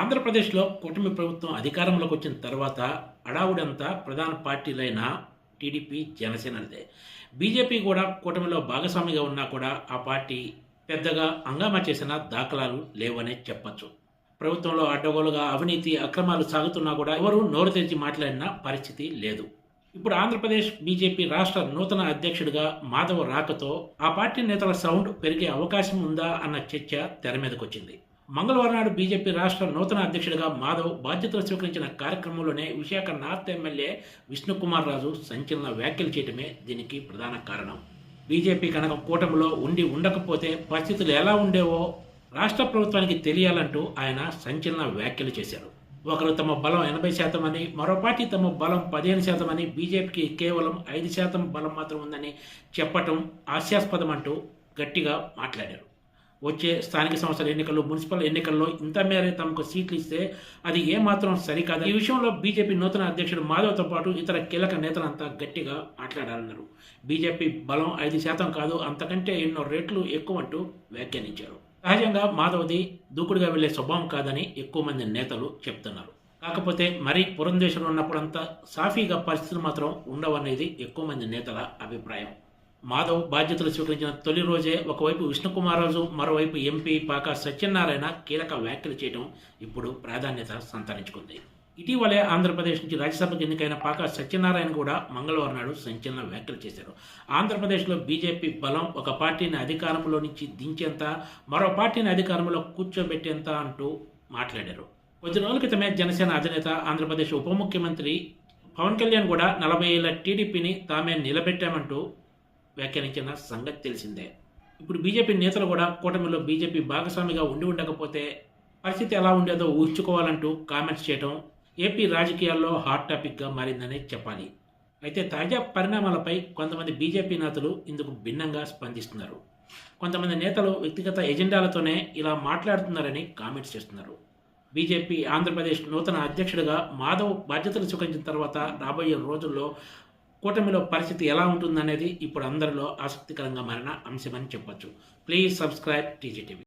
ఆంధ్రప్రదేశ్లో కూటమి ప్రభుత్వం అధికారంలోకి వచ్చిన తర్వాత అడావుడంతా ప్రధాన పార్టీలైన టీడీపీ జనసేనదే బీజేపీ కూడా కూటమిలో భాగస్వామిగా ఉన్నా కూడా ఆ పార్టీ పెద్దగా హంగామా చేసిన దాఖలాలు లేవనే చెప్పచ్చు. ప్రభుత్వంలో అడ్డగోలుగా అవినీతి అక్రమాలు సాగుతున్నా కూడా ఎవరూ నోరు తెరిచి మాట్లాడిన పరిస్థితి లేదు. ఇప్పుడు ఆంధ్రప్రదేశ్ బీజేపీ రాష్ట్ర నూతన అధ్యక్షుడిగా మాధవ్ రాకతో ఆ పార్టీ నేతల సౌండ్ పెరిగే అవకాశం ఉందా అన్న చర్చ తెర మీదకొచ్చింది. మంగళవారం నాడు బీజేపీ రాష్ట్ర నూతన అధ్యక్షుడిగా మాధవ్ బాధ్యతలు స్వీకరించిన కార్యక్రమంలోనే విశాఖ నార్త్ ఎమ్మెల్యే విష్ణుకుమార్ రాజు సంచలన వ్యాఖ్యలు చేయడమే దీనికి ప్రధాన కారణం. బీజేపీ కనుక కూటమిలో ఉండి ఉండకపోతే పరిస్థితులు ఎలా ఉండేవో రాష్ట్ర ప్రభుత్వానికి తెలియాలంటూ ఆయన సంచలన వ్యాఖ్యలు చేశారు. ఒకరు తమ బలం ఎనభై శాతం అని మరో పార్టీ తమ బలం పదిహేను శాతం అని బీజేపీకి కేవలం ఐదు శాతం బలం మాత్రం ఉందని చెప్పటం హాస్యాస్పదం అంటూ గట్టిగా మాట్లాడారు. వచ్చే స్థానిక సంస్థల ఎన్నికల్లో మున్సిపల్ ఎన్నికల్లో ఇంత మేరే తమకు సీట్లు ఇస్తే అది ఏమాత్రం సరికాదు ఈ విషయంలో బీజేపీ నూతన అధ్యక్షుడు మాధవ్తో పాటు ఇతర కీలక నేతలంతా గట్టిగా మాట్లాడాలన్నారు బీజేపీ బలం ఐదు శాతం కాదు అంతకంటే ఎన్నో రేట్లు ఎక్కువ అంటూ వ్యాఖ్యానించారు. సహజంగా మాధవ్ది దూకుడుగా వెళ్ళే స్వభావం కాదని ఎక్కువ మంది నేతలు చెప్తున్నారు. కాకపోతే మరీ పురంధేశ్వరం ఉన్నప్పుడంతా సాఫీగా పరిస్థితులు మాత్రం ఉండవనేది ఎక్కువ మంది నేతల అభిప్రాయం. మాధవ్ బాధ్యతలు స్వీకరించిన తొలి రోజే ఒకవైపు విష్ణుకుమారరాజు మరోవైపు ఎంపీ పాక సత్యనారాయణ కీలక వ్యాఖ్యలు చేయడం ఇప్పుడు ప్రాధాన్యత సంతరించుకుంది. ఇటీవలే ఆంధ్రప్రదేశ్ నుంచి రాజ్యసభకు ఎన్నికైన పాక సత్యనారాయణ కూడా మంగళవారం నాడు సంచలన వ్యాఖ్యలు చేశారు. ఆంధ్రప్రదేశ్లో బీజేపీ బలం ఒక పార్టీని అధికారంలో నుంచి దించేంత మరో పార్టీని అధికారంలో కూర్చోబెట్టేంత అంటూ మాట్లాడారు. కొద్ది రోజుల క్రితమే జనసేన అధినేత ఆంధ్రప్రదేశ్ ఉప ముఖ్యమంత్రి పవన్ కళ్యాణ్ కూడా నలభై ఏళ్ళ టీడీపీని తామే నిలబెట్టామంటూ వ్యాఖ్యానించిన సంగతి తెలిసిందే. ఇప్పుడు బీజేపీ నేతలు కూడా కూటమిలో బీజేపీ భాగస్వామిగా ఉండి ఉండకపోతే పరిస్థితి ఎలా ఉండేదో ఊహించుకోవాలంటూ కామెంట్స్ చేయడం ఏపీ రాజకీయాల్లో హాట్ టాపిక్గా మారిందని చెప్పాలి. అయితే తాజా పరిణామాలపై కొంతమంది బీజేపీ నేతలు ఇందుకు భిన్నంగా స్పందిస్తున్నారు. కొంతమంది నేతలు వ్యక్తిగత ఎజెండాలతోనే ఇలా మాట్లాడుతున్నారని కామెంట్స్ చేస్తున్నారు. బీజేపీ ఆంధ్రప్రదేశ్ నూతన అధ్యక్షుడిగా మాధవ్ బాధ్యతలు స్వీకరించిన తర్వాత రాబోయే రోజుల్లో కూటమిలో పరిస్థితి ఎలా ఉంటుందనేది ఇప్పుడు అందరిలో ఆసక్తికరంగా మారిన అంశమని చెప్పొచ్చు. Please subscribe TGTV